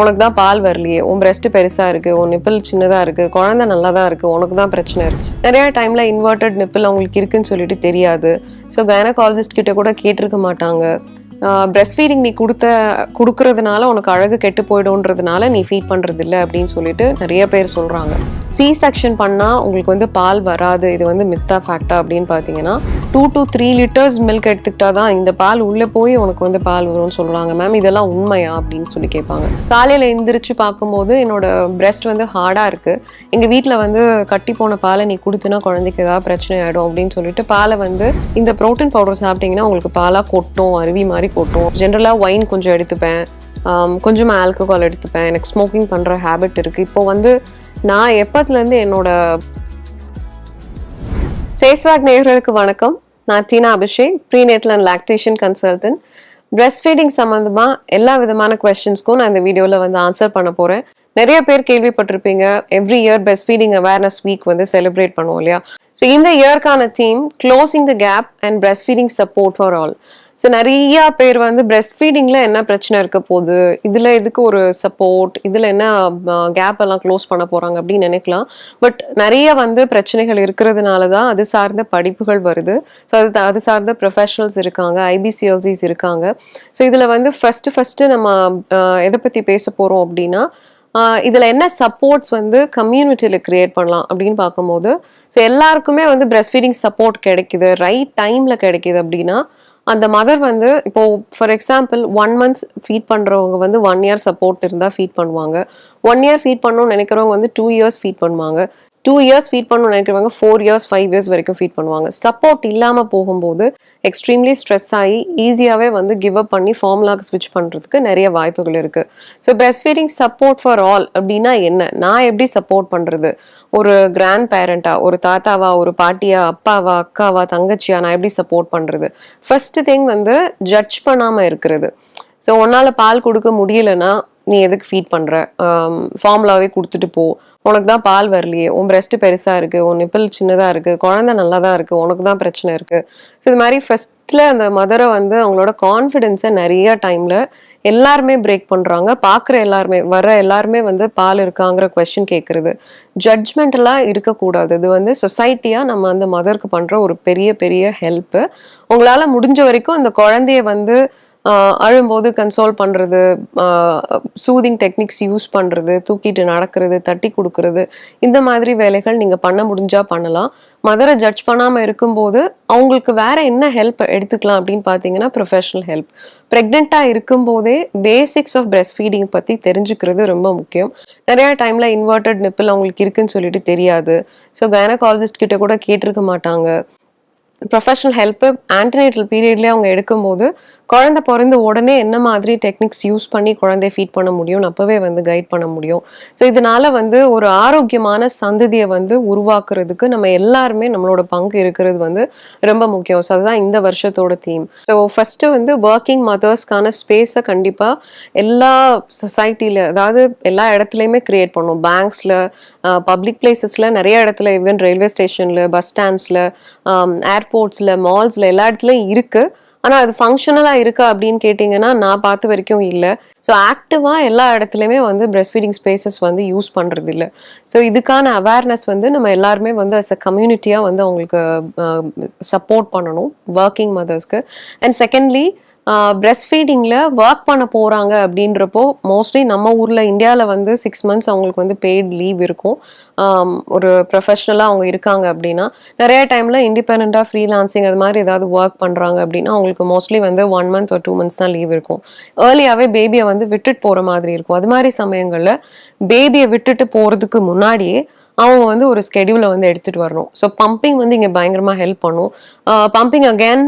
உனக்கு தான் பால் வரலையே. உன் பிரெஸ்ட் பெருசா இருக்கு உன் நிப்பிள் சின்னதா இருக்கு குழந்தை நல்லா தான் இருக்கு உனக்கு தான் பிரச்சனை இருக்குது நிறையா டைம்ல இன்வெர்டட் நிப்பிள் அவங்களுக்கு இருக்குன்னு சொல்லிட்டு தெரியாது. ஸோ கைனகாலஜிஸ்ட் கிட்ட கூட கேட்டிருக்க மாட்டாங்க. பிரெஸ்ட் ஃபீடிங் நீ கொடுத்த கொடுக்கறதுனால உனக்கு அழகு கெட்டு போயிடும்ன்றதுனால நீ ஃபீட் பண்ணுறது இல்லை அப்படின்னு சொல்லிட்டு நிறைய பேர் சொல்கிறாங்க சி செக்ஷன் பண்ணால் உங்களுக்கு வந்து பால் வராது. இது வந்து மித்தா ஃபேக்டா அப்படின்னு பார்த்தீங்கன்னா two to three litres milk எடுத்துக்கிட்டா தான் இந்த பால் உள்ளே போய் உனக்கு வந்து பால் வரும்னு சொல்கிறாங்க மேம் இதெல்லாம் உண்மையா அப்படின்னு சொல்லி கேட்பாங்க. காலையில் எந்திரிச்சு பார்க்கும்போது என்னோட பிரெஸ்ட் வந்து ஹார்டாக இருக்குது எங்கள் வீட்டில் வந்து கட்டி போன பாலை நீ கொடுத்தினா குழந்தைக்கு ஏதாவது பிரச்சனை ஆகிடும் அப்படின்னு சொல்லிட்டு பாலை வந்து இந்த ப்ரோட்டீன் பவுடர் சாப்பிட்டீங்கன்னா உங்களுக்கு பாலாக கொட்டும் அருவி மாதிரி கொட்டும். ஜென்ரலாக ஒயின் கொஞ்சம் எடுத்துப்பேன். ஆம், ஆல்கஹால் எடுத்துப்பேன். எனக்கு ஸ்மோக்கிங் பண்ற ஹேபிட் இருக்கு. இப்போ வந்து நான் எப்பத்துலேருந்து என்னோட சேஸ்வாக் நேயர்களுக்கு வணக்கம். நான் Teena Abhishek prenatal and lactation consultant breast feeding சம்மந்தமா எல்லா விதமான கொஸ்டின்ஸ்க்கும் நான் இந்த வீடியோவில் வந்து ஆன்சர் பண்ண போறேன். நிறைய பேர் கேள்விப்பட்டிருப்பீங்க every year breast feeding awareness week வந்து செலிப்ரேட் பண்ணுவோம் இல்லையா? ஸோ இந்த இயர்க்கான theme closing the gap and breast feeding support for all so நிறைய பேர் வந்து பிரெஸ்ட் ஃபீடிங்கில் என்ன பிரச்சனை இருக்க போகுது? இதில் எதுக்கு ஒரு சப்போர்ட் இதில் என்ன கேப் எல்லாம் க்ளோஸ் பண்ண போறாங்க அப்படின்னு நினைக்கலாம். பட் நிறைய வந்து பிரச்சனைகள் இருக்கிறதுனால தான் அது சார்ந்த படிப்புகள் வருது. ஸோ அது அது சார்ந்த ப்ரொஃபஷனல்ஸ் இருக்காங்க ஐபிசிஎல்சிஸ் இருக்காங்க. ஸோ இதில் வந்து ஃபர்ஸ்ட் ஃபஸ்ட்டு நம்ம எதை பற்றி பேச போறோம் அப்படின்னா இதில் என்ன சப்போர்ட்ஸ் வந்து கம்யூனிட்டியில க்ரியேட் பண்ணலாம் அப்படின்னு பார்க்கும்போது ஸோ எல்லாருக்குமே வந்து பிரெஸ்ட் ஃபீடிங் சப்போர்ட் கிடைக்குது ரைட் டைமில் கிடைக்குது அப்படின்னா அந்த மதர் வந்து இப்போ for example one months feed பண்ணுறவங்க வந்து ஒன் இயர் சப்போர்ட் இருந்தால் ஃபீட் பண்ணுவாங்க. ஒன் இயர் ஃபீட் பண்ணணும்னு நினைக்கிறவங்க வந்து டூ இயர்ஸ் ஃபீட் பண்ணுவாங்க. டூ இயர்ஸ் ஃபீட் பண்ணணும்னு நினைக்கிறவங்க ஃபோர் இயர்ஸ் ஃபைவ் இயர்ஸ் வரைக்கும் ஃபீட் பண்ணுவாங்க. சப்போர்ட் இல்லாமல் போகும்போது எக்ஸ்ட்ரீம்லி ஸ்ட்ரெஸ் ஆகி ஈஸியாகவே வந்து கிவ் அப் பண்ணி ஃபார்முலாக்கு ஸ்விட்ச் பண்ணுறதுக்கு நிறைய வாய்ப்புகள் இருக்கு. So breast feeding support for all அப்படின்னா என்ன? நான் எப்படி சப்போர்ட் பண்றது? ஒரு கிராண்ட் பேரண்டா ஒரு தாத்தாவா ஒரு பாட்டியா அப்பாவா அக்காவா தங்கச்சியா நான் எப்படி சப்போர்ட் பண்றது? ஃபர்ஸ்ட் திங் வந்து ஜட்ஜ் பண்ணாமல் இருக்கிறது. ஸோ உன்னால் பால் கொடுக்க முடியலன்னா நீ எதுக்கு ஃபீட் பண்ற? ஃபார்முலாவே கொடுத்துட்டு போ. உனக்கு தான் பால் வரலையே. உன் பிரஸ்ட் பெருசா இருக்கு உன் நிப்பிள் சின்னதா இருக்கு குழந்தை நல்லா தான் இருக்கு உனக்கு தான் பிரச்சனை இருக்கு. ஸோ இது மாதிரி ஃபர்ஸ்ட்ல அந்த மதரை வந்து அவங்களோட கான்ஃபிடென்ஸை நிறைய டைம்ல எல்லாருமே பிரேக் பண்றாங்க. பார்க்குற எல்லாருமே வர எல்லாருமே வந்து பால் இருக்காங்கிற கொஸ்டின் கேட்கறது ஜட்ஜ்மெண்ட்லாம் இருக்கக்கூடாது. இது வந்து சொசைட்டியா நம்ம அந்த மதருக்கு பண்ற ஒரு பெரிய பெரிய ஹெல்ப் உங்களால முடிஞ்ச வரைக்கும் அந்த குழந்தைய வந்து அழும்போது கன்சோல் பண்ணுறது சூதிங் டெக்னிக்ஸ் யூஸ் பண்ணுறது தூக்கிட்டு நடக்கிறது தட்டி கொடுக்கறது இந்த மாதிரி வேலைகள் நீங்கள் பண்ண முடிஞ்சா பண்ணலாம். மதரை ஜட்ஜ் பண்ணாமல் இருக்கும்போது அவங்களுக்கு வேற என்ன ஹெல்ப் எடுத்துக்கலாம் அப்படின்னு பார்த்தீங்கன்னா ப்ரொஃபஷனல் ஹெல்ப் ப்ரெக்னெண்ட்டாக இருக்கும்போதே பேசிக்ஸ் ஆஃப் பிரெஸ்ட் ஃபீடிங் பற்றி தெரிஞ்சுக்கிறது ரொம்ப முக்கியம். நிறையா டைமில் இன்வெர்டட் நிப்பிள் அவங்களுக்கு இருக்குன்னு சொல்லிட்டு தெரியாது. ஸோ கைனகாலஜிஸ்ட் கிட்ட கூட கேட்டிருக்க மாட்டாங்க. ப்ரொஃபஷனல் ஹெல்ப்பு ஆன்டினேட்டல் பீரியட்லேயே அவங்க எடுக்கும்போது குழந்தை பிறந்த உடனே என்ன மாதிரி டெக்னிக்ஸ் யூஸ் பண்ணி குழந்தைய ஃபீட் பண்ண முடியும்னு அப்பவே வந்து கைட் பண்ண முடியும். ஸோ இதனால வந்து ஒரு ஆரோக்கியமான சந்ததியை வந்து உருவாக்குறதுக்கு நம்ம எல்லாருமே நம்மளோட பங்கு இருக்கிறது வந்து ரொம்ப முக்கியம். ஸோ அதுதான் இந்த வருஷத்தோட தீம் ஸோ ஃபர்ஸ்ட் வந்து ஒர்க்கிங் மதர்ஸ்க்கான ஸ்பேஸை கண்டிப்பாக எல்லா சொசைட்டில அதாவது எல்லா இடத்துலையுமே கிரியேட் பண்ணும். பேங்க்ஸ்ல பப்ளிக் பிளேசஸ்ல நிறைய இடத்துல ஈவன் ரயில்வே ஸ்டேஷன்ல பஸ் ஸ்டாண்ட்ஸ்ல ஏர்போர்ட்ஸ்ல மால்ஸ்ல எல்லா இடத்துலையும் இருக்குது ஆனால் அது ஃபங்க்ஷனலாக இருக்கா அப்படின்னு கேட்டிங்கன்னா நான் பார்த்த வரைக்கும் இல்லை. ஸோ ஆக்டிவாக எல்லா இடத்துலையுமே வந்து பிரெஸ்ட் ஃபீடிங் ஸ்பேசஸ் வந்து யூஸ் பண்ணுறது இல்லை ஸோ இதுக்கான அவேர்னஸ் வந்து நம்ம எல்லாருமே வந்து அஸ் அ கம்யூனிட்டியாக வந்து அவங்களுக்கு சப்போர்ட் பண்ணணும் ஒர்க்கிங் மதர்ஸ்க்கு அண்ட் செகண்ட்லி பிரஸ்ட் ஃபீடிங்கில் ஒர்க் பண்ண போகிறாங்க அப்படின்றப்போ மோஸ்ட்லி நம்ம ஊரில் இந்தியாவில் வந்து சிக்ஸ் மந்த்ஸ் அவங்களுக்கு வந்து பெய்ட் லீவ் இருக்கும். ஒரு ப்ரொஃபஷ்னலாக அவங்க இருக்காங்க அப்படின்னா நிறைய டைமில் இண்டிபெண்ட்டாக ஃப்ரீலான்சிங் அது மாதிரி ஏதாவது ஒர்க் பண்ணுறாங்க அப்படின்னா அவங்களுக்கு மோஸ்ட்லி வந்து ஒன் மந்த் ஒரு டூ மந்த்ஸ் தான் லீவ் இருக்கும். ஏர்லியாகவே பேபியை வந்து விட்டுட்டு போகிற மாதிரி இருக்கும். அது மாதிரி சமயங்களில் பேபியை விட்டுட்டு போகிறதுக்கு முன்னாடியே அவங்க வந்து ஒரு ஸ்கெடியூலை வந்து எடுத்துகிட்டு வரணும். ஸோ பம்பிங் வந்து இங்கே பயங்கரமாக ஹெல்ப் பண்ணும். பம்பிங் அகேன்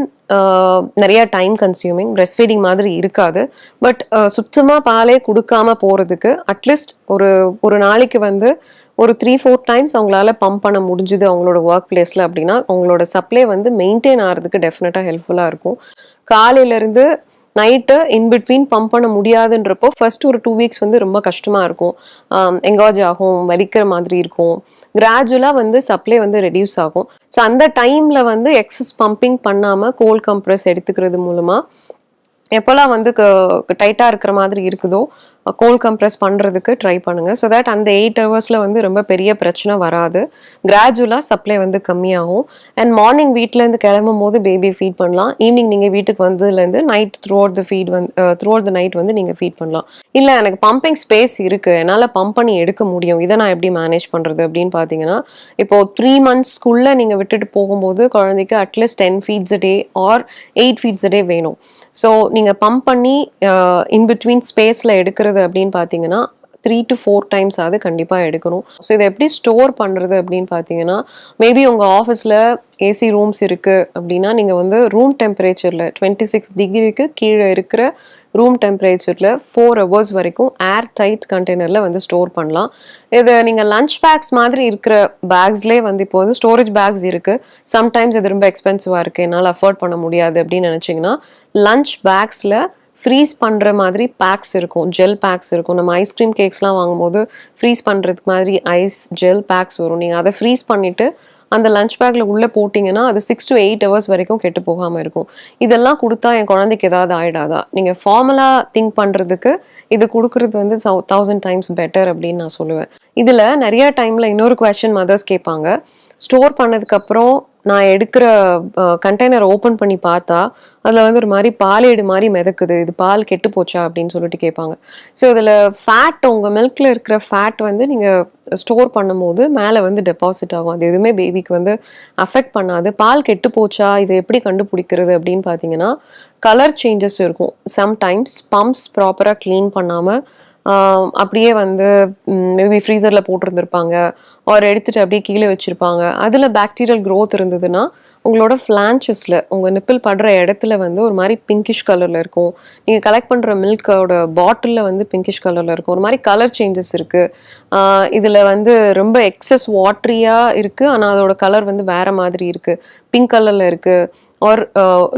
நிறைய டைம் கன்சியூமிங் பிரெஸ்ட் ஃபீடிங் மாதிரி இருக்காது. பட் சுத்தமாக பாலே கொடுக்காம போகிறதுக்கு அட்லீஸ்ட் ஒரு ஒரு நாளைக்கு வந்து ஒரு த்ரீ ஃபோர் டைம்ஸ் அவங்களால பம்ப் பண்ண முடிஞ்சுது அவங்களோட ஒர்க் பிளேஸில் அப்படின்னா அவங்களோட சப்ளை வந்து மெயின்டைன் ஆகிறதுக்கு டெஃபினட்டாக ஹெல்ப்ஃபுல்லாக இருக்கும். காலையிலேருந்து நைட்டு இன்பிட்வீன் பம்ப் பண்ண முடியாதுன்றப்போ ஃபர்ஸ்ட் ஒரு டூ வீக்ஸ் வந்து ரொம்ப கஷ்டமாக இருக்கும். எங்காஜ் ஆகும் வலிக்கிற மாதிரி இருக்கும். கிராஜுவலாக வந்து சப்ளை வந்து ரெடியூஸ் ஆகும். ஸோ அந்த டைமில் வந்து எக்ஸஸ் பம்பிங் பண்ணாமல் கோல்ட் கம்ப்ரஸ் எடுத்துக்கிறது மூலமாக எப்போல்லாம் வந்து டைட்டாக இருக்கிற மாதிரி இருக்குதோ கோல் கம்ப்ரெஸ் பண்ணுறதுக்கு ட்ரை பண்ணுங்கள் ஸோ தட் அந்த எயிட் ஹவர்ஸில் வந்து ரொம்ப பெரிய பிரச்சனை வராது. கிராஜுவலாக சப்ளை வந்து கம்மியாகும். அண்ட் மார்னிங் வீட்டிலேருந்து கிளம்பும் போது பேபி ஃபீட் பண்ணலாம். ஈவினிங் நீங்கள் வீட்டுக்கு வந்ததுலேருந்து night throughout the feed வந்து த்ரூ அவுட் த நைட் வந்து நீங்கள் ஃபீட் பண்ணலாம். இல்லை எனக்கு பம்பிங் ஸ்பேஸ் இருக்குது என்னால் பம்ப் பண்ணி எடுக்க முடியும். இதை நான் எப்படி மேனேஜ் பண்ணுறது அப்படின்னு பார்த்தீங்கன்னா இப்போ த்ரீ மந்த்ஸ்க்குள்ளே நீங்கள் விட்டுட்டு போகும்போது குழந்தைக்கு at least ten feeds day or eight feeds day வேணும். ஸோ நீங்கள் பம்ப் பண்ணி uh, இன்பிட்வீன் ஸ்பேஸில் எடுக்கிறது அப்படின்னு பார்த்தீங்கன்னா த்ரீ டு ஃபோர் டைம்ஸ் ஆகுது கண்டிப்பாக எடுக்கணும். ஸோ இதை எப்படி ஸ்டோர் பண்ணுறது அப்படின்னு பார்த்தீங்கன்னா மேபி உங்கள் ஆஃபீஸில் ஏசி ரூம்ஸ் இருக்குது அப்படின்னா நீங்கள் வந்து ரூம் டெம்பரேச்சரில் டுவெண்ட்டி சிக்ஸ் டிகிரிக்கு கீழே இருக்கிற ரூம் டெம்பரேச்சரில் ஃபோர் ஹவர்ஸ் வரைக்கும் ஏர் டைட் கண்டெய்னரில் வந்து ஸ்டோர் பண்ணலாம். இது நீங்கள் லஞ்ச் பேக்ஸ் மாதிரி இருக்கிற பேக்ஸ்லேயே வந்து இப்போ வந்து ஸ்டோரேஜ் பேக்ஸ் இருக்குது சம்டைம்ஸ் இது ரொம்ப எக்ஸ்பென்சிவாக இருக்குது என்னால் அஃபோர்ட் பண்ண முடியாது அப்படின்னு நினச்சிங்கன்னா லஞ்ச் பேக்ஸில் ஃப்ரீஸ் பண்ணுற மாதிரி பேக்ஸ் இருக்கும். ஜெல் பேக்ஸ் இருக்கும். நம்ம ஐஸ்கிரீம் கேக்ஸ்லாம் வாங்கும்போது ஃப்ரீஸ் பண்ணுறதுக்கு மாதிரி ஐஸ் ஜெல் பேக்ஸ் வரும். நீங்கள் அதை ஃப்ரீஸ் பண்ணிவிட்டு அந்த லஞ்ச் பேக்கில் உள்ளே போட்டிங்கன்னா அது சிக்ஸ் டு எயிட் ஹவர்ஸ் வரைக்கும் கெட்டு போகாமல் இருக்கும். இதெல்லாம் கொடுத்தா என் குழந்தைக்கு ஏதாவது ஆகிடாதா நீங்கள் ஃபார்மலாக திங்க் பண்ணுறதுக்கு இது கொடுக்குறது வந்து தௌசண்ட் டைம்ஸ் பெட்டர் அப்படின்னு நான் சொல்லுவேன். இதில் நிறையா டைமில் இன்னொரு கொஷின் மதர்ஸ் கேட்பாங்க. ஸ்டோர் பண்ணதுக்கப்புறம் நான் எடுக்கிற கண்டெய்னர் ஓப்பன் பண்ணி பார்த்தா அதில் வந்து ஒரு மாதிரி பாலேடு மாதிரி மிதக்குது. இது பால் கெட்டு போச்சா அப்படின்னு சொல்லிட்டு கேட்பாங்க. ஸோ இதில் ஃபேட் உங்கள் மில்கில் இருக்கிற ஃபேட் வந்து நீங்கள் ஸ்டோர் பண்ணும்போது மேலே வந்து டெபாசிட் ஆகும். அது எதுவுமே பேபிக்கு வந்து அஃபெக்ட் பண்ணாது. பால் கெட்டு போச்சா? இதை எப்படி கண்டுபிடிக்கிறது அப்படின்னு பார்த்தீங்கன்னா கலர் சேஞ்சஸ் இருக்கும். சம்டைம்ஸ் பம்ப்ஸ் ப்ராப்பராக க்ளீன் பண்ணாமல் அப்படியே வந்து மேபி ஃப்ரீசரில் போட்டிருந்துருப்பாங்க. ஒரு எடுத்துட்டு அப்படியே கீழே வச்சுருப்பாங்க. அதில் பாக்டீரியல் க்ரோத் இருந்ததுன்னா உங்களோட ஃப்ளான்ச்சஸில் உங்கள் நிப்பிள் படுற இடத்துல வந்து ஒரு மாதிரி பிங்கிஷ் கலரில் இருக்கும். நீங்கள் கலெக்ட் பண்ணுற மில்கோட பாட்டிலில் வந்து பிங்கிஷ் கலரில் இருக்கும். ஒரு மாதிரி கலர் சேஞ்சஸ் இருக்குது இதில் வந்து ரொம்ப எக்ஸஸ் வாட்ரியாக இருக்குது ஆனால் அதோட கலர் வந்து வேறு மாதிரி இருக்குது பிங்க் கலரில் இருக்குது ஆர்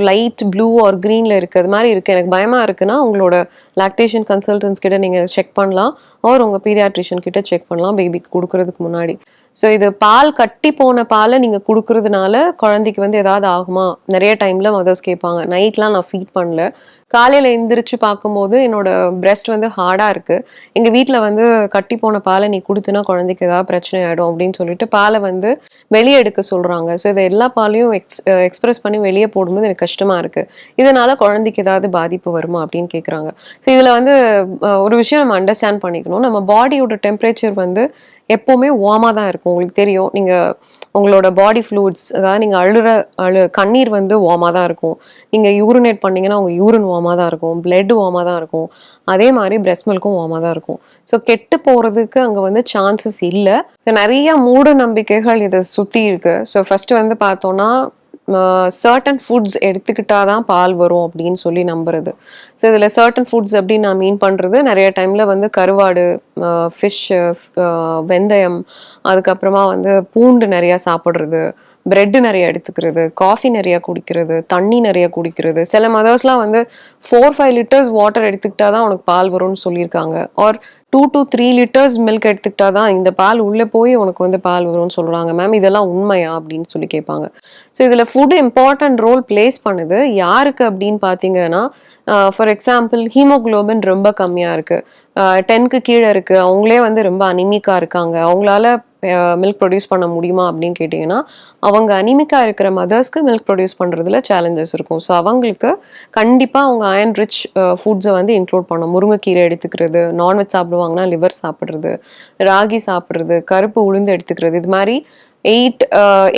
லைட் ப்ளூ ஆர் க்ரீனில் இருக்குது அது மாதிரி இருக்குது எனக்கு பயமாக இருக்குன்னா உங்களோட லாக்டேஷன் கன்சல்டன்ஸ் கிட்ட நீங்கள் செக் பண்ணலாம். ஆர் உங்கள் பீரியாட்ரிஷியன் கிட்ட செக் பண்ணலாம். பேபிக்கு கொடுக்கறதுக்கு முன்னாடி. ஸோ இது பால் கட்டி போன பாலை நீங்கள் கொடுக்கறதுனால குழந்தைக்கு வந்து ஏதாவது ஆகுமா? நிறைய டைமில் மதர்ஸ் கேட்பாங்க. நைட்லாம் நான் ஃபீட் பண்ணல. காலையில் எந்திரிச்சு பார்க்கும்போது என்னோட பிரெஸ்ட் வந்து ஹார்டாக இருக்குது எங்கள் வீட்டில் வந்து கட்டி போன பாலை நீ கொடுத்தினா குழந்தைக்கு ஏதாவது பிரச்சனை ஆகிடும் அப்படின்னு சொல்லிட்டு பாலை வந்து வெளியே எடுக்க சொல்கிறாங்க ஸோ இதை எல்லா பாலையும் எக்ஸ் எக்ஸ்பிரஸ் பண்ணி வெளியே போடும்போது எனக்கு கஷ்டமாக இருக்குது இதனால் குழந்தைக்கு ஏதாவது பாதிப்பு வருமா அப்படின்னு கேட்குறாங்க ஸோ இதில் வந்து ஒரு விஷயம் நம்ம அண்டர்ஸ்டாண்ட் பண்ணிக்கணும். நம்ம பாடியோட டெம்பரேச்சர் வந்து எப்போவுமே வார்மாக தான் இருக்கும். உங்களுக்கு தெரியும். நீங்கள் உங்களோட பாடி ஃப்ளூயிட்ஸ் அதாவது நீங்கள் அழுற அழு கண்ணீர் வந்து வார்மாக தான் இருக்கும். நீங்கள் யூரினேட் பண்ணீங்கன்னா உங்கள் யூரின் வார்மாக தான் இருக்கும். பிளட் வார்மாக தான் இருக்கும். அதே மாதிரி breast மில்க்கும் வார்மாக தான் இருக்கும். ஸோ கெட்டு போகிறதுக்கு அங்கே வந்து சான்சஸ் இல்லை. ஸோ நிறைய மூட நம்பிக்கைகள் இதை சுற்றி இருக்குது ஸோ ஃபஸ்ட்டு வந்து பார்த்தோன்னா சர்டன் ஃபுட்ஸ் எடுத்துக்கிட்டா தான் பால் வரும் அப்படின்னு சொல்லி நம்புறது. ஸோ இதில் சர்டன் ஃபுட்ஸ் அப்படின்னு நான் மீன் பண்ணுறது நிறைய டைமில் வந்து கருவாடு ஃபிஷ் வெந்தயம் அதுக்கப்புறமா வந்து பூண்டு நிறையா சாப்பிட்றது பிரெட்டு நிறைய எடுத்துக்கிறது காஃபி நிறைய குடிக்கிறது தண்ணி நிறைய குடிக்கிறது. சில மதர்ஸ்லாம் வந்து ஃபோர் ஃபைவ் லிட்டர்ஸ் வாட்டர் எடுத்துக்கிட்டா தான் உனக்கு பால் வரும்னு சொல்லியிருக்காங்க. Or two to three litres milk எடுத்துக்கிட்டா தான் இந்த பால் உள்ளே போய் உனக்கு வந்து பால் வரும்னு சொல்கிறாங்க மேம் இதெல்லாம் உண்மையா அப்படின்னு சொல்லி கேட்பாங்க. ஸோ இதில் ஃபுட் இம்பார்ட்டன்ட் ரோல் ப்ளேஸ் பண்ணுது. யாருக்கு அப்படின்னு பார்த்தீங்கன்னா ஃபார் எக்ஸாம்பிள் ஹீமோகுளோபின் ரொம்ப கம்மியாக இருக்குது டென்க்கு கீழே இருக்குது அவங்களே வந்து ரொம்ப அனிமிக்காக இருக்காங்க. அவங்களால மில்க் ப்ரொடியூஸ் பண்ண முடியுமா அப்படின்னு கேட்டிங்கன்னா அவங்க அனிமிக்காக இருக்கிற மதர்ஸ்க்கு மில்க் ப்ரொடியூஸ் பண்ணுறதுல சேலஞ்சஸ் இருக்கும். ஸோ அவங்களுக்கு கண்டிப்பாக அவங்க அயன் ரிச் ஃபுட்ஸை வந்து இன்க்ளூட் பண்ணணும். முருங்கைக்கீரை எடுத்துக்கிறது நான்வெஜ் சாப்பிடுவாங்கன்னா லிவர் சாப்பிட்றது ராகி சாப்பிட்றது கருப்பு உளுந்து எடுத்துக்கிறது. இது மாதிரி எயிட்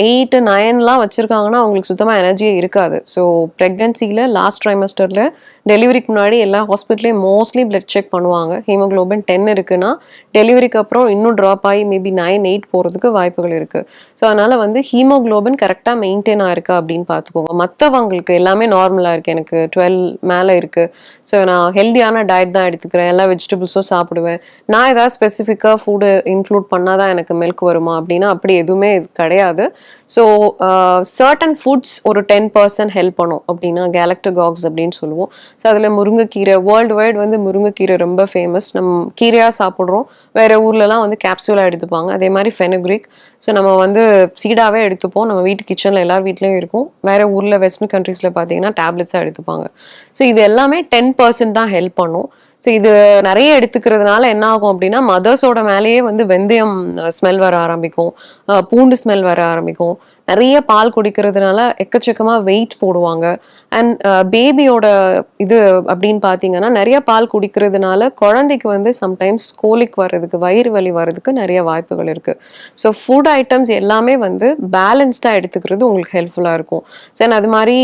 எயிட்டு நைன்லாம் வச்சுருக்காங்கன்னா அவங்களுக்கு சுத்தமாக எனர்ஜியே இருக்காது. ஸோ ப்ரெக்னென்சியில் லாஸ்ட் ட்ரைமஸ்டரில் டெலிவரிக்கு முன்னாடி எல்லா ஹாஸ்பிட்டலையும் மோஸ்ட்லி பிளட் செக் பண்ணுவாங்க. ஹீமோகுளோபின் டென் இருக்குன்னா டெலிவரிக்கு அப்புறம் இன்னும் ட்ராப் ஆகி மேபி நைன் எயிட் போகிறதுக்கு வாய்ப்புகள் இருக்குது ஸோ அதனால் வந்து ஹீமோகுளோபின் கரெக்டாக மெயின்டைன் ஆயிருக்கா அப்படின்னு பார்த்துக்கோங்க. மற்றவங்களுக்கு எல்லாமே நார்மலாக இருக்குது எனக்கு டுவெல் மேலே இருக்குது ஸோ நான் ஹெல்த்தியான டயட் தான் எடுத்துக்கிறேன். எல்லா வெஜிடபிள்ஸும் சாப்பிடுவேன். நான் ஏதாவது ஸ்பெசிஃபிக்காக ஃபுட்டு இன்க்ளூட் பண்ணால் தான் எனக்கு மில்க் வருமா அப்படின்னா அப்படி எதுவுமே கிடையாது. ஸோ சர்டன் ஃபுட்ஸ் ஒரு டென் பர்சன்ட் ஹெல்ப் பண்ணும் அப்படின்னா கேலக்டகாக்ஸ் அப்படின்னு சொல்லுவோம். ஸோ அதில் முருங்கைக்கீரை வேர்ல்டு வைட் வந்து முருங்கைக்கீரை ரொம்ப ஃபேமஸ் நம்ம கீரையாக சாப்பிட்றோம். வேறு ஊர்லலாம் வந்து கேப்சூலாக எடுத்துப்பாங்க. அதே மாதிரி ஃபெனக்ரிக் ஸோ நம்ம வந்து சீடாகவே எடுத்துப்போம். நம்ம வீட்டு கிச்சனில் எல்லார் வீட்லேயும் இருக்கும். வேறு ஊரில் வெஸ்டர்ன் கண்ட்ரீஸில் பார்த்தீங்கன்னா டேப்லெட்ஸாக எடுத்துப்பாங்க. ஸோ இது எல்லாமே டென் பர்சன்ட் தான் ஹெல்ப் பண்ணும். ஸோ இது நிறைய எடுத்துக்கிறதுனால என்ன ஆகும் அப்படின்னா மதர்ஸோட மேலேயே வந்து வெந்தயம் ஸ்மெல் வர ஆரம்பிக்கும். பூண்டு ஸ்மெல் வர ஆரம்பிக்கும். நிறைய பால் குடிக்கிறதுனால எக்கச்சக்கமாக வெயிட் போடுவாங்க. அண்ட் பேபியோட இது அப்படின்னு பார்த்தீங்கன்னா நிறைய பால் குடிக்கிறதுனால குழந்தைக்கு வந்து சம்டைம்ஸ் கோலிக் வர்றதுக்கு வயிறு வலி வர்றதுக்கு நிறைய வாய்ப்புகள் இருக்குது ஸோ ஃபுட் ஐட்டம்ஸ் எல்லாமே வந்து பேலன்ஸ்டாக எடுத்துக்கிறது உங்களுக்கு ஹெல்ப்ஃபுல்லாக இருக்கும். சரி அது மாதிரி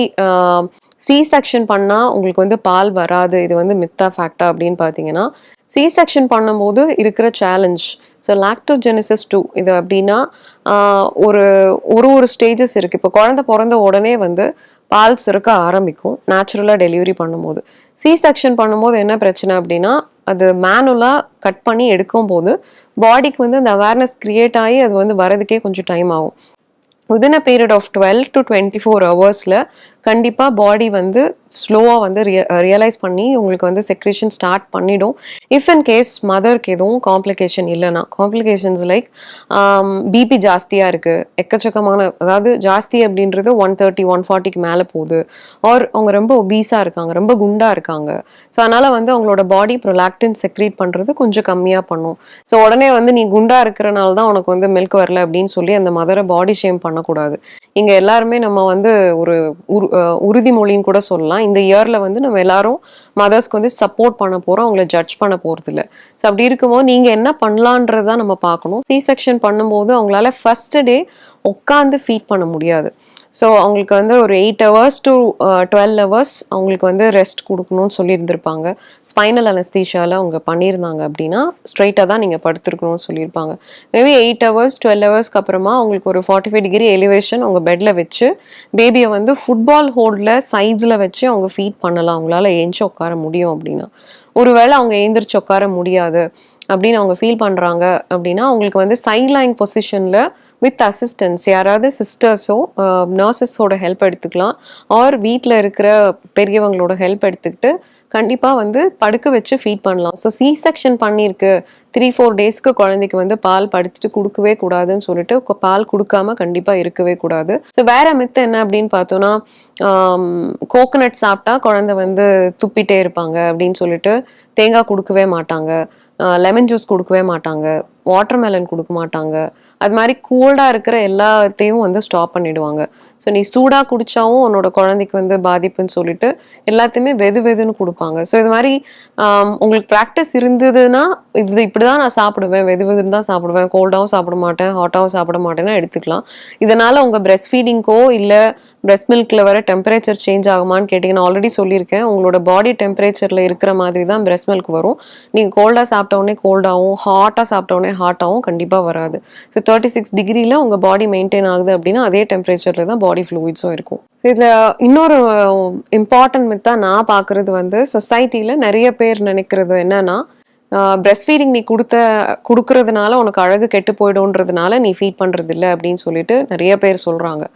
சி செக்ஷன் பண்ணால் உங்களுக்கு வந்து பால் வராது. இது வந்து மித்தா ஃபேக்டா அப்படின்னு பார்த்தீங்கன்னா சி செக்ஷன் பண்ணும்போது இருக்கிற சேலஞ்ச் ஸோ லாக்டோஜெனிசிஸ் டூ இது அப்படின்னா ஒரு ஒரு ஒரு ஸ்டேஜஸ் இருக்குது இப்போ குழந்தை பிறந்த உடனே வந்து பால் சுருக்க ஆரம்பிக்கும் நேச்சுரலாக டெலிவரி பண்ணும்போது. சி செக்ஷன் பண்ணும்போது என்ன பிரச்சனை அப்படின்னா அது மேனுவலாக கட் பண்ணி எடுக்கும் போது பாடிக்கு வந்து அந்த அவேர்னஸ் கிரியேட் ஆகி அது வந்து வரதுக்கே கொஞ்சம் டைம் ஆகும். Within a period of twelve to twenty four ஹவர்ஸில் கண்டிப்பாக பாடி வந்து ஸ்லோவாக வந்து ரிய ரியலைஸ் பண்ணி உங்களுக்கு வந்து செக்ரேஷன் ஸ்டார்ட் பண்ணிடும். இஃப் இன் கேஸ் மதருக்கு எதுவும் காம்ப்ளிகேஷன் இல்லைன்னா காம்ப்ளிகேஷன்ஸ் லைக் பிபி um, ஜாஸ்தியாக இருக்குது எக்கச்சக்கமான அதாவது ஜாஸ்தி அப்படின்றது ஒன் தேர்ட்டி ஒன் ஃபார்ட்டிக்கு மேலே போகுது. ஆர் அவங்க ரொம்ப ஒபீஸாக இருக்காங்க ரொம்ப குண்டாக இருக்காங்க. ஸோ அதனால் வந்து அவங்களோட பாடி ப்ரொலாக்டின் செக்ரீட் பண்ணுறது கொஞ்சம் கம்மியாக பண்ணும். ஸோ உடனே வந்து நீ குண்டாக இருக்கிறனால தான் உனக்கு வந்து மில்க் வரல அப்படின்னு சொல்லி அந்த மதரை பாடி ஷேம் பண்ணக்கூடாது. இங்கே எல்லாருமே நம்ம வந்து ஒரு உரு உறுதிமொழின்னு கூட சொல்லலாம். இந்த இயரில் வந்து நம்ம எல்லாரும் மதர்ஸ்க்கு வந்து சப்போர்ட் பண்ண போகிறோம் அவங்கள ஜட்ஜ் பண்ண போகிறது இல்லை ஸோ அப்படி இருக்கும்போது நீங்கள் என்ன பண்ணலான்றதான் நம்ம பார்க்கணும். சி செக்ஷன் பண்ணும்போது அவங்களால ஃபர்ஸ்ட் டே உட்காந்து ஃபீட் பண்ண முடியாது. ஸோ அவங்களுக்கு வந்து ஒரு eight hours to twelve hours அவங்களுக்கு வந்து ரெஸ்ட் கொடுக்கணும்னு சொல்லியிருந்திருப்பாங்க. ஸ்பைனல் அனஸ்தீஷியாவில் அவங்க பண்ணியிருந்தாங்க அப்படின்னா ஸ்ட்ரைட்டாக தான் நீங்கள் படுத்துருக்கணும்னு சொல்லியிருப்பாங்க. மேபி எயிட் ஹவர்ஸ் டுவெல் ஹவர்ஸ்க்கு அப்புறமா அவங்களுக்கு ஒரு ஃபார்ட்டி ஃபைவ் டிகிரி எலிவேஷன் அவங்க பெட்டில் வச்சு பேபியை வந்து ஃபுட்பால் ஹோல்டில் சைட்ஸில் வச்சு அவங்க ஃபீட் பண்ணலாம். அவங்களால ஏஞ்சி உட்கார முடியும் அப்படின்னா. ஒருவேளை அவங்க ஏந்திரிச்சு உட்கார முடியாது அப்படின்னு அவங்க ஃபீல் பண்ணுறாங்க அப்படின்னா அவங்களுக்கு வந்து சைட்லைன் பொசிஷனில் வித் அசிஸ்டன்ஸ் யாராவது சிஸ்டர்ஸோ நர்சஸோட ஹெல்ப் எடுத்துக்கலாம். ஆர் வீட்டில் இருக்கிற பெரியவங்களோட ஹெல்ப் எடுத்துக்கிட்டு கண்டிப்பாக வந்து படுக்க வச்சு ஃபீட் பண்ணலாம். ஸோ சி செக்ஷன் பண்ணியிருக்கு. த்ரீ ஃபோர் டேஸ்க்கு குழந்தைக்கு வந்து பால் படுத்துட்டு கொடுக்கவே கூடாதுன்னு சொல்லிட்டு பால் கொடுக்காம கண்டிப்பாக இருக்கவே கூடாது. ஸோ வேற மித்து என்ன அப்படின்னு பார்த்தோன்னா கோகனட் um, சாப்பிட்டா குழந்தை வந்து துப்பிட்டே இருப்பாங்க அப்படின்னு சொல்லிட்டு தேங்காய் கொடுக்கவே மாட்டாங்க. லெமன் ஜூஸ் கொடுக்கவே மாட்டாங்க. வாட்டர்மெலன் கொடுக்க மாட்டாங்க. அது மாதிரி கூல்டாக இருக்கிற எல்லாத்தையும் வந்து ஸ்டாப் பண்ணிடுவாங்க. ஸோ நீ சூடாக குடித்தாவும் உன்னோட குழந்தைக்கு வந்து பாதிப்புன்னு சொல்லிட்டு எல்லாத்தையுமே வெது வெதுன்னு கொடுப்பாங்க. ஸோ இது மாதிரி உங்களுக்கு ப்ராக்டிஸ் இருந்ததுன்னா இது இப்படி தான் நான் சாப்பிடுவேன். வெது வெதுன்னு தான் சாப்பிடுவேன். கோல்டாகவும் சாப்பிட மாட்டேன் ஹாட்டாகவும் சாப்பிட மாட்டேன்னா எடுத்துக்கலாம். இதனால் உங்கள் பிரெஸ்ட் ஃபீடிங்க்கோ இல்லை பிரெஸ்ட் மில்க்கில் வர டெம்பரேச்சர் சேஞ்ச் ஆகுமான்னு கேட்டிங்கன்னா ஆல்ரெடி சொல்லியிருக்கேன். உங்களோட பாடி டெம்பரேச்சரில் இருக்கிற மாதிரி தான் பிரெஸ்ட் மில்க் வரும். நீங்கள் கோல்டாக சாப்பிட்டோடனே கோல்டாகவும் ஹாட்டாக சாப்பிட்டோடனே ஹாட்டாகவும் கண்டிப்பாக வராது. ஸோ தேர்ட்டி சிக்ஸ் டிகிரியில் உங்கள் பாடி மெயின்டைன் ஆகுது அப்படின்னா அதே டெம்பரேச்சரில் தான் பாடி ஃப்ளூயிட்ஸும் இருக்கும். இதில் இன்னொரு இம்பார்ட்டன்ட் மித்தாக நான் பார்க்குறது வந்து சொசைட்டியில் நிறைய பேர் நினைக்கிறது என்னென்னா பிரெஸ்ட் ஃபீடிங் நீ கொடுத்த கொடுக்கறதுனால உனக்கு அழகு கெட்டு போயிடும்ன்றதுனால நீ ஃபீட் பண்ணுறது இல்லை அப்படின்னு சொல்லிட்டு நிறைய பேர் சொல்கிறாங்க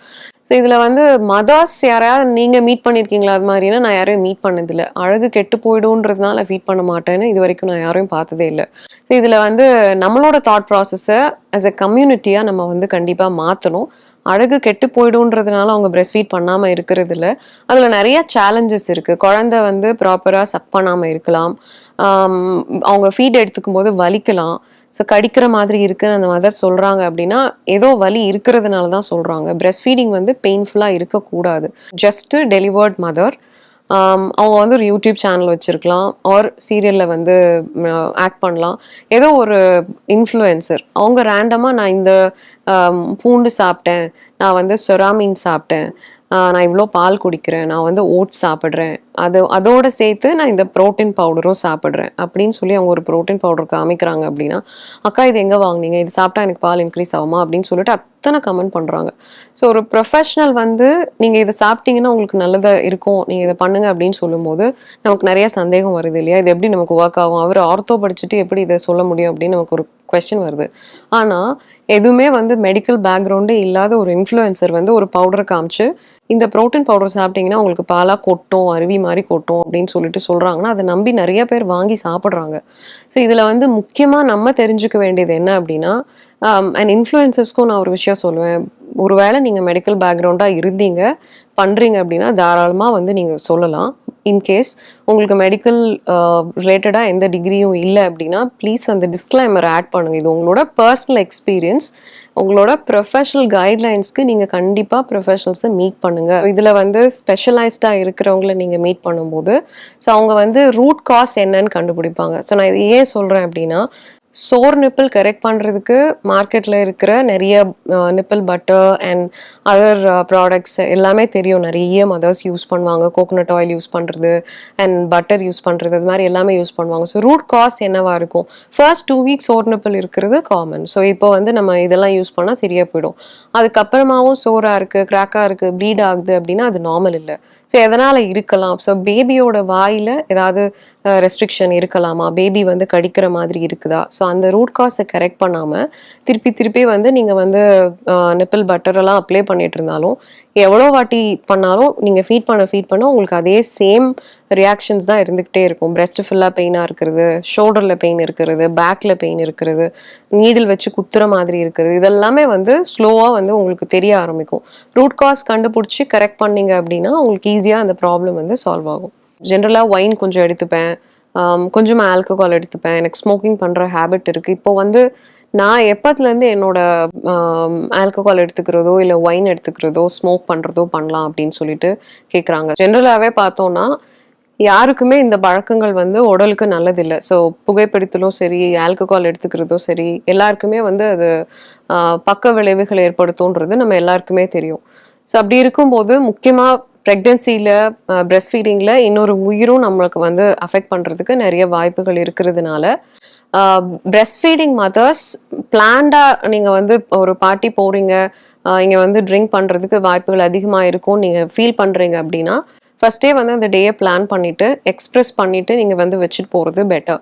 ஸோ இதில் வந்து மதர்ஸ் யாரையாவது நீங்கள் மீட் பண்ணியிருக்கீங்களா அது மாதிரினா நான் யாரையும் மீட் பண்ணதில்லை. அழகு கெட்டு போயிடும்ன்றதுனால ஃபீட் பண்ண மாட்டேன்னு இது வரைக்கும் நான் யாரையும் பார்த்ததே இல்லை. ஸோ இதில் வந்து நம்மளோட தாட் ப்ராசஸை ஆஸ் எ கம்யூனிட்டியாக நம்ம வந்து கண்டிப்பாக மாற்றணும் அழகு கெட்டு போயிடும்ன்றதுனால அவங்க பிரெஸ்ட் ஃபீட் பண்ணாமல் இருக்கிறது இல்லை. அதில் நிறைய சேலஞ்சஸ் இருக்குது குழந்தை வந்து ப்ராப்பராக சக் பண்ணாமல் இருக்கலாம். அவங்க ஃபீட் எடுத்துக்கும் போது வலிக்கலாம். ஸோ கடிக்கிற மாதிரி இருக்குன்னு அந்த மதர் சொல்கிறாங்க அப்படின்னா ஏதோ வலி இருக்கிறதுனால தான் சொல்கிறாங்க பிரெஸ்ட் ஃபீடிங் வந்து பெயின்ஃபுல்லாக இருக்கக்கூடாது. ஜஸ்ட்டு டெலிவர்ட் மதர் அவங்க வந்து ஒரு யூடியூப் சேனல் வச்சுருக்கலாம். ஆர் சீரியலில் வந்து uh, ஆக்ட் பண்ணலாம். ஏதோ ஒரு இன்ஃப்ளூயன்சர் அவங்க ரேண்டமாக நான் இந்த um, பூண்டு சாப்பிட்டேன். நான் வந்து சொராமீன் சாப்பிட்டேன். நான் இவ்வளோ பால் குடிக்கிறேன் நான் வந்து ஓட்ஸ் சாப்பிட்றேன். அது அதோட சேர்த்து நான் இந்த ப்ரோட்டீன் பவுடரும் சாப்பிட்றேன். அப்படின்னு சொல்லி அவங்க ஒரு ப்ரோட்டீன் பவுடர் காமிக்கிறாங்க அப்படின்னா அக்கா இது எங்கே வாங்குனீங்க? இது சாப்பிட்டா எனக்கு பால் இன்க்ரீஸ் ஆகுமா? அப்படின்னு சொல்லிட்டு அத்தனை கமெண்ட் பண்ணுறாங்க ஸோ ஒரு ப்ரொஃபஷனல் வந்து நீங்கள் இதை சாப்பிட்டீங்கன்னா உங்களுக்கு நல்லதாக இருக்கும். நீங்கள் இதை பண்ணுங்க. அப்படின்னு சொல்லும்போது நமக்கு நிறைய சந்தேகம் வருது இல்லையா? இது எப்படி நமக்கு ஒர்க் ஆகும்? அவர் ஆர்த்தோ படிச்சுட்டு எப்படி இதை சொல்ல முடியும்? அப்படின்னு நமக்கு ஒரு கொஸ்டின் வருது. ஆனால் எதுவுமே வந்து மெடிக்கல் பேக்ரவுண்டே இல்லாத ஒரு இன்ஃப்ளூயன்சர் வந்து ஒரு பவுடரை காமிச்சு இந்த ப்ரோட்டீன் பவுடர் சாப்பிட்டீங்கன்னா உங்களுக்கு பாலாக கொட்டும் அருவி மாதிரி கொட்டும் அப்படின்னு சொல்லிட்டு சொல்கிறாங்கன்னா அதை நம்பி நிறைய பேர் வாங்கி சாப்பிட்றாங்க. ஸோ இதில் வந்து முக்கியமாக நம்ம தெரிஞ்சுக்க வேண்டியது என்ன அப்படின்னா um, அண்ட் இன்ஃப்ளூயன்சஸ்க்கும் நான் ஒரு விஷயம் சொல்லுவேன். ஒருவேளை நீங்கள் மெடிக்கல் பேக்ரவுண்டாக இருந்தீங்க பண்ணுறீங்க அப்படின்னா தாராளமாக வந்து நீங்கள் சொல்லலாம். இன்கேஸ் உங்களுக்கு மெடிக்கல் ரிலேட்டடாக uh, எந்த டிகிரியும் இல்லை அப்படின்னா ப்ளீஸ் அந்த டிஸ்க்ளைமர் ஆட் பண்ணுங்கள் இது உங்களோட பர்சனல் எக்ஸ்பீரியன்ஸ் உங்களோட ப்ரொஃபஷனல் கைட்லைன்ஸ்க்கு நீங்கள் கண்டிப்பாக ப்ரொஃபஷனல்ஸை மீட் பண்ணுங்கள் இதில் வந்து ஸ்பெஷலைஸ்டாக இருக்கிறவங்கள நீங்கள் மீட் பண்ணும்போது ஸோ அவங்க வந்து ரூட் காஸ் என்னன்னு கண்டுபிடிப்பாங்க. ஸோ நான் இது ஏன் சொல்கிறேன் அப்படின்னா சோர் நிப்பிள் கரெக்ட் பண்ணுறதுக்கு மார்க்கெட்டில் இருக்கிற நிறைய nipple butter and other products எல்லாமே தெரியும். நிறைய மதர்ஸ் யூஸ் பண்ணுவாங்க. கோகோனட் ஆயில் யூஸ் பண்ணுறது அண்ட் பட்டர் யூஸ் பண்ணுறது அது மாதிரி எல்லாமே யூஸ் பண்ணுவாங்க. ஸோ ரூட் காஸ் என்னவாக இருக்கும்? First two weeks sore nipple இருக்கிறது காமன் ஸோ இப்போ வந்து நம்ம இதெல்லாம் யூஸ் பண்ணால் சரியாக போயிடும். அதுக்கப்புறமாவும் சோராக இருக்குது கிராக்காக இருக்குது ப்ளீட் ஆகுது அப்படின்னா அது நார்மல் இல்லை. ஸோ எதனால் இருக்கலாம்? ஸோ பேபியோட வாயில் ஏதாவது ரெஸ்ட்ரிக்ஷன் இருக்கலாமா? பேபி வந்து கடிக்கிற மாதிரி இருக்குதா? ஸோ அந்த ரூட் காஸை கரெக்ட் பண்ணாமல் திருப்பி திருப்பி வந்து நீங்கள் வந்து நிப்பிள் பட்டரெல்லாம் அப்ளை பண்ணிட்டு இருந்தாலும் எவ்வளோ வாட்டி பண்ணாலும் நீங்கள் ஃபீட் பண்ண ஃபீட் பண்ண உங்களுக்கு அதே சேம் ரியாக்ஷன்ஸ் தான் இருந்துக்கிட்டே இருக்கும். பிரெஸ்ட் ஃபுல்லாக பெயினாக இருக்கிறது ஷோல்டரில் பெயின் இருக்கிறது பேக்கில் பெயின் இருக்கிறது நீடில் வச்சு குத்துற மாதிரி இருக்கிறது இதெல்லாமே வந்து ஸ்லோவாக வந்து உங்களுக்கு தெரிய ஆரம்பிக்கும். ரூட் காஸ் கண்டுபிடிச்சி கரெக்ட் பண்ணீங்க அப்படின்னா உங்களுக்கு ஈஸியாக அந்த ப்ராப்ளம் வந்து சால்வ் ஆகும். ஜென்ரலாக ஒயின் கொஞ்சம் எடுத்துப்பேன். கொஞ்சமாக ஆல்கஹால் எடுத்துப்பேன். எனக்கு ஸ்மோக்கிங் பண்ணுற ஹேபிட் இருக்குது இப்போ வந்து நான் எப்பத்துலேருந்து என்னோட ஆல்கஹால் எடுத்துக்கிறதோ இல்லை ஒயின் எடுத்துக்கிறதோ ஸ்மோக் பண்ணுறதோ பண்ணலாம் அப்படின்னு சொல்லிட்டு கேட்குறாங்க ஜென்ரலாகவே பார்த்தோன்னா யாருக்குமே இந்த பழக்கங்கள் வந்து உடலுக்கு நல்லதில்லை. ஸோ புகைப்பிடித்தலும் சரி ஆல்கஹால் எடுத்துக்கிறதோ சரி எல்லாருக்குமே வந்து அது பக்க விளைவுகள் ஏற்படுத்தும்ன்றது நம்ம எல்லாருக்குமே தெரியும். ஸோ அப்படி இருக்கும்போது முக்கியமாக ப்ரெக்னென்சியில் breast ஃபீடிங்கில் இன்னொரு உயிரும் நம்மளுக்கு வந்து அஃபெக்ட் பண்ணுறதுக்கு நிறைய வாய்ப்புகள் இருக்கிறதுனால breast ஃபீடிங் மதர்ஸ் பிளான்டாக நீங்கள் வந்து ஒரு பார்ட்டி போகிறீங்க இங்கே வந்து ட்ரிங்க் பண்ணுறதுக்கு வாய்ப்புகள் அதிகமாக இருக்கும் நீங்கள் ஃபீல் பண்ணுறீங்க அப்படின்னா ஃபஸ்ட்டே வந்து அந்த டேயை பிளான் பண்ணிவிட்டு எக்ஸ்ப்ரெஸ் பண்ணிவிட்டு நீங்கள் வந்து வச்சுட்டு போகிறது பெட்டர்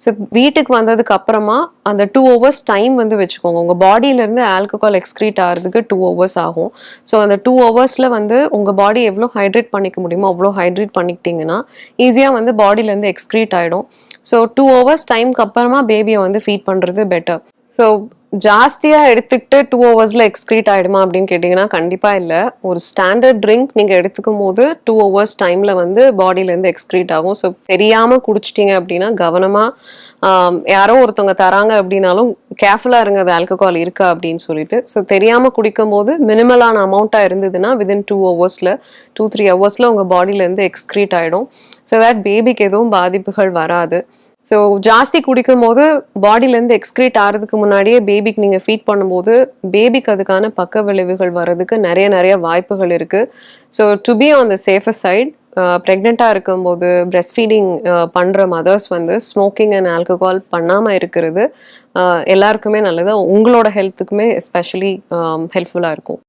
ஸோ வீட்டுக்கு வந்ததுக்கு அப்புறமா அந்த டூ ஹவர்ஸ் டைம் வந்து வச்சுக்கோங்க. உங்கள் பாடியிலேருந்து ஆல்கஹால் எக்ஸ்க்ரீட் ஆகிறதுக்கு டூ ஹவர்ஸ் ஆகும். ஸோ அந்த டூ ஹவர்ஸில் வந்து உங்கள் பாடி எவ்வளோ ஹைட்ரேட் பண்ணிக்க முடியுமோ அவ்வளோ ஹைட்ரேட் பண்ணிக்கிட்டிங்கன்னா ஈஸியாக வந்து பாடியிலேருந்து எக்ஸ்க்ரீட் ஆகிடும் ஸோ டூ ஹவர்ஸ் டைம்க்கு அப்புறமா பேபியை வந்து ஃபீட் பண்ணுறது பெட்டர் ஸோ ஜாஸ்தியாக எடுத்துக்கிட்டு டூ ஹவர்ஸில் எக்ஸ்க்ரீட் ஆகிடுமா அப்படின்னு கேட்டிங்கன்னா கண்டிப்பாக இல்லை. ஒரு ஸ்டாண்டர்ட் ட்ரிங்க் நீங்கள் எடுத்துக்கும் போது டூ ஹவர்ஸ் டைமில் வந்து பாடியிலேருந்து எக்ஸ்க்ரீட் ஆகும். ஸோ தெரியாமல் குடிச்சிட்டிங்க அப்படின்னா கவனமாக யாரோ ஒருத்தவங்க தராங்க அப்படின்னாலும் கேர்ஃபுல்லாக இருங்க அது ஆல்கஹால் இருக்கா அப்படின்னு சொல்லிட்டு. ஸோ தெரியாமல் குடிக்கும் போது மினிமலான அமௌண்ட்டாக இருந்ததுன்னா விதின் டூ ஹவர்ஸில் டூ த்ரீ ஹவர்ஸில் உங்கள் பாடியிலேருந்து எக்ஸ்க்ரீட் ஆகிடும் ஸோ தட் பேபிக்கு எதுவும் பாதிப்புகள் வராது. ஸோ ஜாஸ்தி குடிக்கும் போது பாடியிலேருந்து எக்ஸ்க்ரீட் ஆகிறதுக்கு முன்னாடியே பேபிக்கு நீங்கள் ஃபீட் பண்ணும்போது பேபிக்கு அதுக்கான பக்க விளைவுகள் வர்றதுக்கு நிறைய நிறைய வாய்ப்புகள் இருக்குது so to be on the safer side ப்ரெக்னெண்ட்டாக இருக்கும்போது பிரெஸ்ட் ஃபீடிங் பண்ணுற மதர்ஸ் வந்து ஸ்மோக்கிங் அண்ட் ஆல்கஹால் பண்ணாமல் இருக்கிறது எல்லாருக்குமே நல்லது. உங்களோட ஹெல்த்துக்குமே எஸ்பெஷலி ஹெல்ப்ஃபுல்லாக இருக்கும்.